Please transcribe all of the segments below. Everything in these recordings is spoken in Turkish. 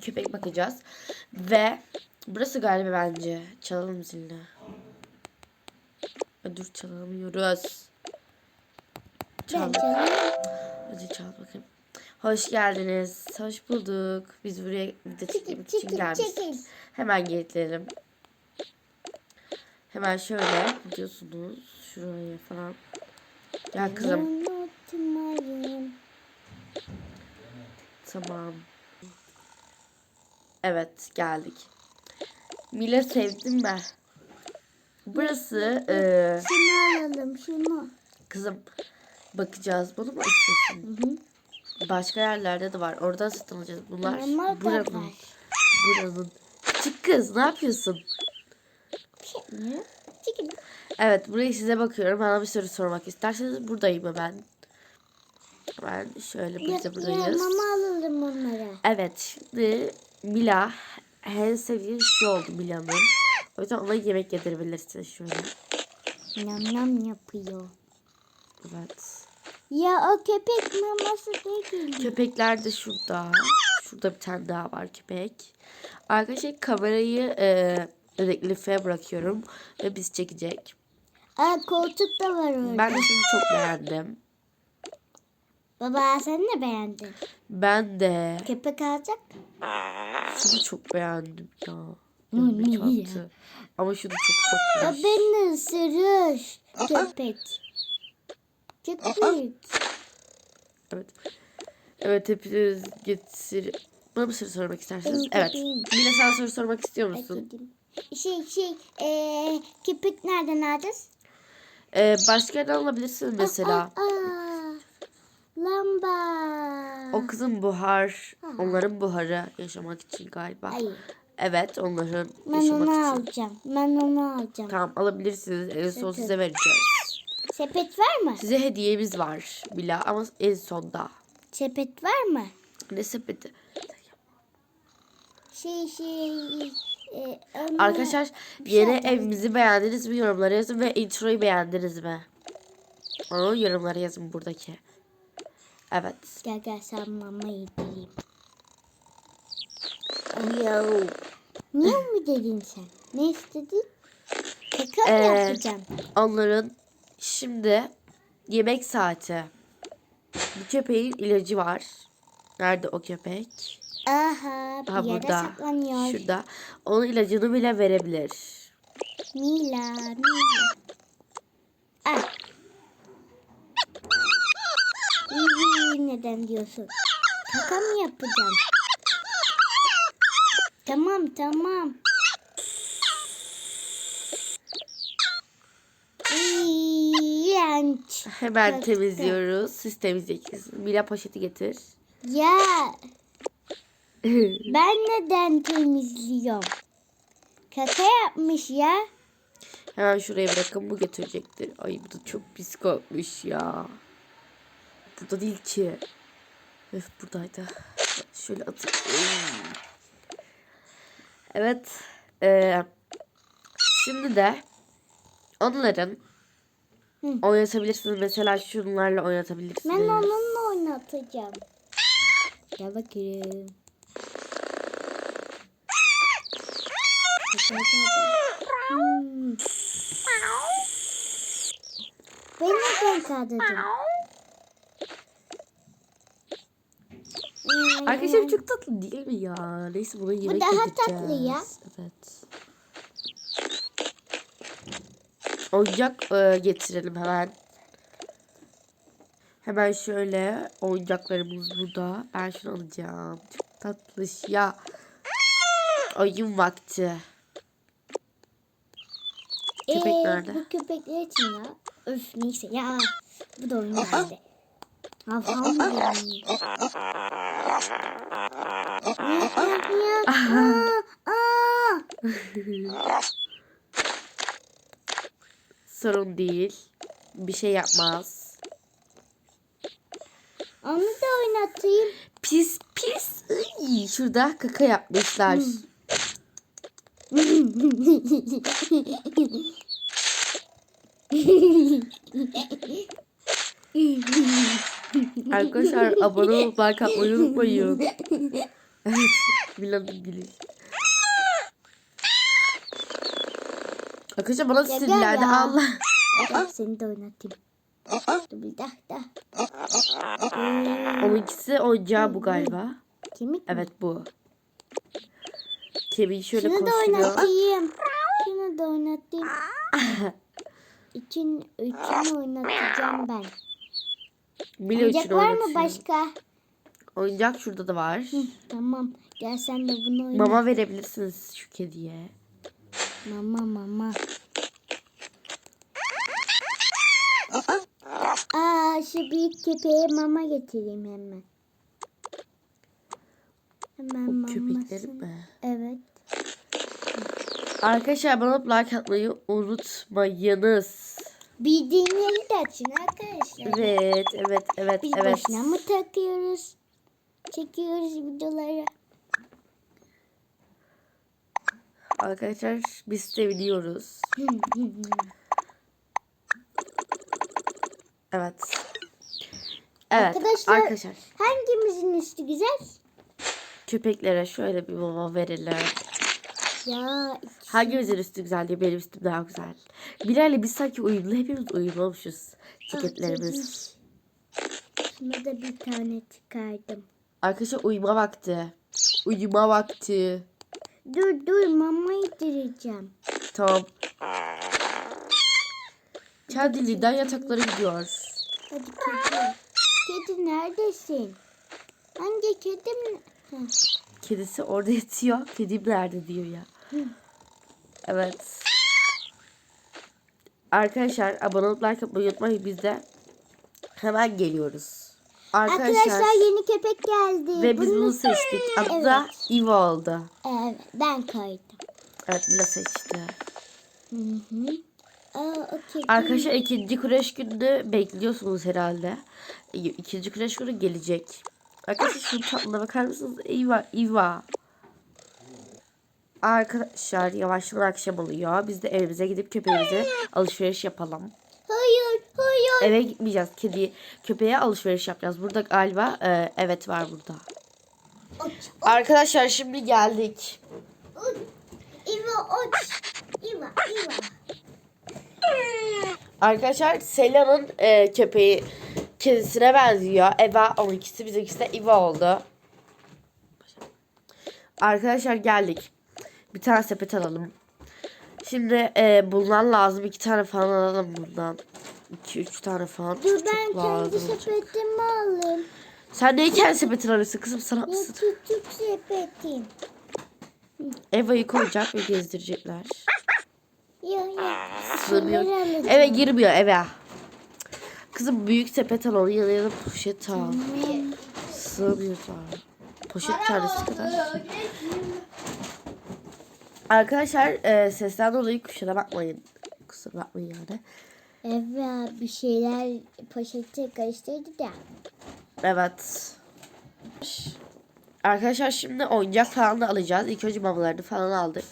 8 veya 7 köpek bakacağız. Ve burası galiba bence. Çalalım zilini. Dur çalamıyoruz. Çal. Hadi çal bakayım. Hoş geldiniz. Hoş bulduk. Biz buraya video çekmek için gelmişiz. Hemen getirelim. Hemen şöyle gidiyorsunuz. Şuraya falan. Gel kızım. Tamam. Evet geldik. Mila sevdin mi? Burası eee, Şunu alalım şunu. kızım bakacağız. Bunu mu istiyorsun? Başka yerlerde de var. Oradan satın alacağız. Bunlar da buranın. var. Buranın. Çık kız ne yapıyorsun? Mi? Çekil. Evet burayı size bakıyorum. Bana bir soru sormak isterseniz buradayım hemen. Ben şöyle Ya, de ya buradayız. mama alalım onlara. Evet şimdi Mila en sevdiğin şu oldu Mila'nın. O yüzden ona yemek yedirebilirsin şöyle. Nam nam yapıyor. Evet. Ya o köpek maması değil. Köpekler de şurada. Şurada bir tane daha var köpek. Arkadaşlar kamerayı e, Redcliffe'e bırakıyorum. Ve biz çekecek. Aa koltuk da var orada. Ben de şunu çok beğendim. Baba sen ne beğendin? Ben de Köpek alacak. şunu çok beğendim ya. Yemek ne ya? Ama şunu çok O tatlı. beni ısırır. Köpek. Büyük. Evet. Evet hepiniz getir. Bana bir soru sormak istersiniz. Benim Evet. köpeğim. Mila sen soru sormak istiyor Ay, musun? Şey şey eee köpek nereden alacağız? Ee, başka yerden alabilirsin mesela. Aa, lamba. O kızın buhar, onların buharı yaşamak için galiba. Hayır. Evet, onların Ben yaşamak onu için. alacağım. Ben onu alacağım. Tamam alabilirsiniz. En son size vereceğiz. Sepet var mı? Size hediyemiz var Mila ama en sonda. Sepet var mı? Ne sepeti? Şey şey. E, Arkadaşlar şey yeni yapacağız. evimizi beğendiniz mi yorumlara yazın ve introyu beğendiniz mi? Onu yorumlara yazın buradaki. Evet. Gel gel sen mama yedireyim. Yo. Niye mi dedin sen? Ne istedin? Kaka mı Ee, yapacağım? Onların şimdi yemek saati. Bu köpeğin ilacı var. Nerede o köpek? Aha bir Ha yere burada. saklanıyor. Şurada. Onun ilacını bile verebilir. Mila, Mila. Ah. İyi, neden diyorsun? Kaka mı yapacağım? Tamam tamam. İğrenç. Hemen Kaka. temizliyoruz. Siz temizleyeceksiniz. Mila poşeti getir. Ya ben neden temizliyorum? Kaka yapmış ya. Hemen şuraya bırakın. Bu getirecektir. Ay bu da çok pis kokmuş ya. Burada değil ki. Öf buradaydı. Şöyle atayım. Evet. Ee, şimdi de onların Hı. oynatabilirsiniz. Mesela şunlarla oynatabilirsiniz. Ben onunla oynatacağım. Gel bakayım. Gel, gel, gel. Hmm. Ben neden kaldırdım? Hmm, Arkadaşlar çok tatlı değil mi ya? Neyse buna yemek daha yedireceğiz. tatlı ya. Evet. Oyuncak e, getirelim hemen. Hemen şöyle oyuncaklarımız burada. Ben şunu alacağım. Çok tatlış ya. Oyun vakti. Köpek Ee, nerede? Bu köpekler için ya. Öf neyse ya. Bu da oyun nerede? Aa. Sorun değil. Bir şey yapmaz. Onu da oynatayım. Pis pis. Iy, şurada kaka yapmışlar. Arkadaşlar abone olup like atmayı unutmayın. Mila'nın gülüş. Arkadaşlar bana sinirlendi. Allah. Gel seni de oynatayım. Bir dakika. Onunkisi oyuncağı bu galiba. Kemik mi? Evet bu. Kemiği şöyle Şunu da koşturuyor. oynatayım. Şunu da oynatayım. için, için oynatacağım ben. İçin Oyuncak var mı başka? Oyuncak şurada da var. Tamam. Gel sen de bunu oyna. Mama verebilirsiniz şu kediye. Mama mama. Aa şu büyük köpeğe mama getireyim hemen. Hemen O köpekleri mi? Evet. Arkadaşlar bana like atmayı unutmayınız. Bildiğinleri de açın arkadaşlar. Evet, evet, evet, Biz evet. boşuna mı takıyoruz? Çekiyoruz videoları. Arkadaşlar biz seviniyoruz. Evet. Evet Arkadaşlar- arkadaşlar Hangimizin üstü güzel? köpeklere şöyle bir mama verelim. Ya Hangimizin üstü güzel diye benim üstüm daha güzel. Bilal'le biz sanki uyumlu hepimiz uyumlamışız ceketlerimiz. Şuna da bir tane çıkardım. Arkadaşlar uyuma vakti. Uyuma vakti. Dur dur mama yedireceğim. Tamam. Kendiliğinden yataklara gidiyor. Hadi kedi. Kedi neredesin? Hangi kedi mi? Heh. Kedisi orada yatıyor. Kedim nerede diyor ya. Evet. Arkadaşlar abone olup like atmayı unutmayın. Biz de hemen geliyoruz. Arkadaşlar, Arkadaşlar yeni köpek geldi. ve biz bunu seçtik. Adı da Evet. Eva oldu. Evet ben koydum. Evet Mila seçti. Hı. Aa. Arkadaşlar ikinci güneş gününü bekliyorsunuz herhalde. İkinci güneş günü gelecek. Arkadaşlar şu tatlına bakar mısınız? Eva, Eva. Arkadaşlar yavaştan akşam oluyor. Biz de evimize gidip köpeğimize alışveriş yapalım. Hayır hayır. Eve gitmeyeceğiz. Kedi, köpeğe alışveriş yapacağız. Burada galiba e, evet var burada. Uç, Arkadaşlar şimdi geldik. İva uç. İva İva. Arkadaşlar Sela'nın e, köpeği kedisine benziyor. Eva onunkisi bizimkisi de Eva oldu. Arkadaşlar geldik. Bir tane sepet alalım. Şimdi e, bundan lazım. iki tane falan alalım bundan. İki üç tane falan. Dur ben kendi lazım sepetimi alayım. Sen neyi kendi sepetini arıyorsun kızım sana Ya mısın? küçük sepetim. Eva'yı koyacak ve gezdirecekler. Ya ya. Sığmıyor. Eve girmiyor eve. Kızım büyük sepet al onun yanına da poşet al. Sığmıyor sonra. Poşet tanesi kadar. Arkadaşlar e, sesten dolayı kuşlara bakmayın. Kusura bakmayın yani. Evet bir şeyler poşete karıştırdı da. Evet. Arkadaşlar şimdi oyuncak falan da alacağız. İlk önce mamalarını falan aldık.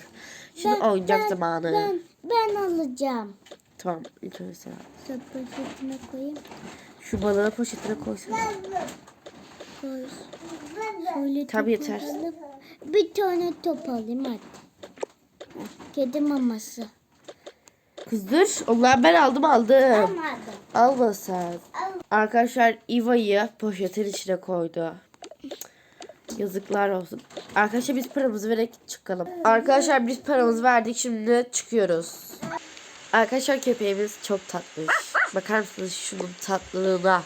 Şimdi oyuncak zamanı. Ben, ben alacağım. Tamam ilk önce sen al. Şu poşetine koyayım. Şu balığı poşetine koysana. Koy. Şöyle Tabii yeter. Bir tane top alayım hadi. Kedi maması. Kızdır. Onlar ben aldım aldım. Alma sen. Arkadaşlar Iva'yı poşetin içine koydu. Yazıklar olsun. Arkadaşlar biz paramızı vererek çıkalım. Arkadaşlar biz paramızı verdik şimdi çıkıyoruz. Arkadaşlar köpeğimiz çok tatlış. Bakar mısınız şunun tatlılığına.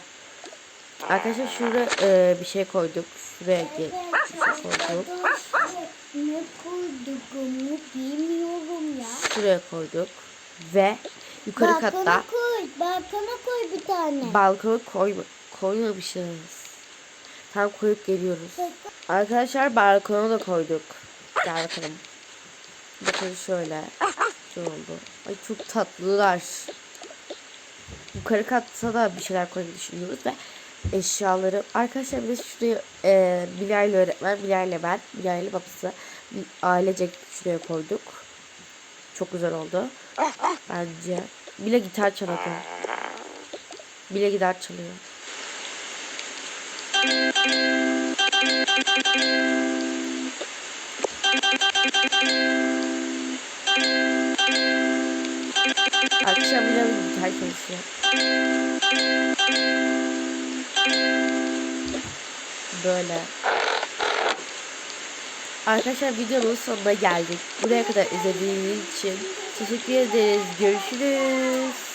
Arkadaşlar şuraya e, bir şey koyduk. Şuraya gel. Şey koyduk. Ne koyduk onu bilmiyorum ya. Şuraya koyduk. Ve yukarı Balkona katta koy. Balkona koy bir tane. balkona koyma, koymamışız. Tam koyup geliyoruz. Arkadaşlar balkona da koyduk. Gel bakalım. Bakın şöyle. Şöyle oldu. Ay çok tatlılar. Yukarı katta da bir şeyler koymayı düşünüyoruz ve eşyaları. Arkadaşlar bir de şuraya e, Bilal ile öğretmen, Bilal ile ben, Bilal ile babası bir ailecek şuraya koyduk. Çok güzel oldu. Bence. Bile gitar çalıyor. Bile gitar çalıyor. Arkadaşlar biraz gitar çalışıyor. Böyle. Arkadaşlar videonun sonuna geldik. Buraya kadar izlediğiniz için teşekkür ederiz. Görüşürüz.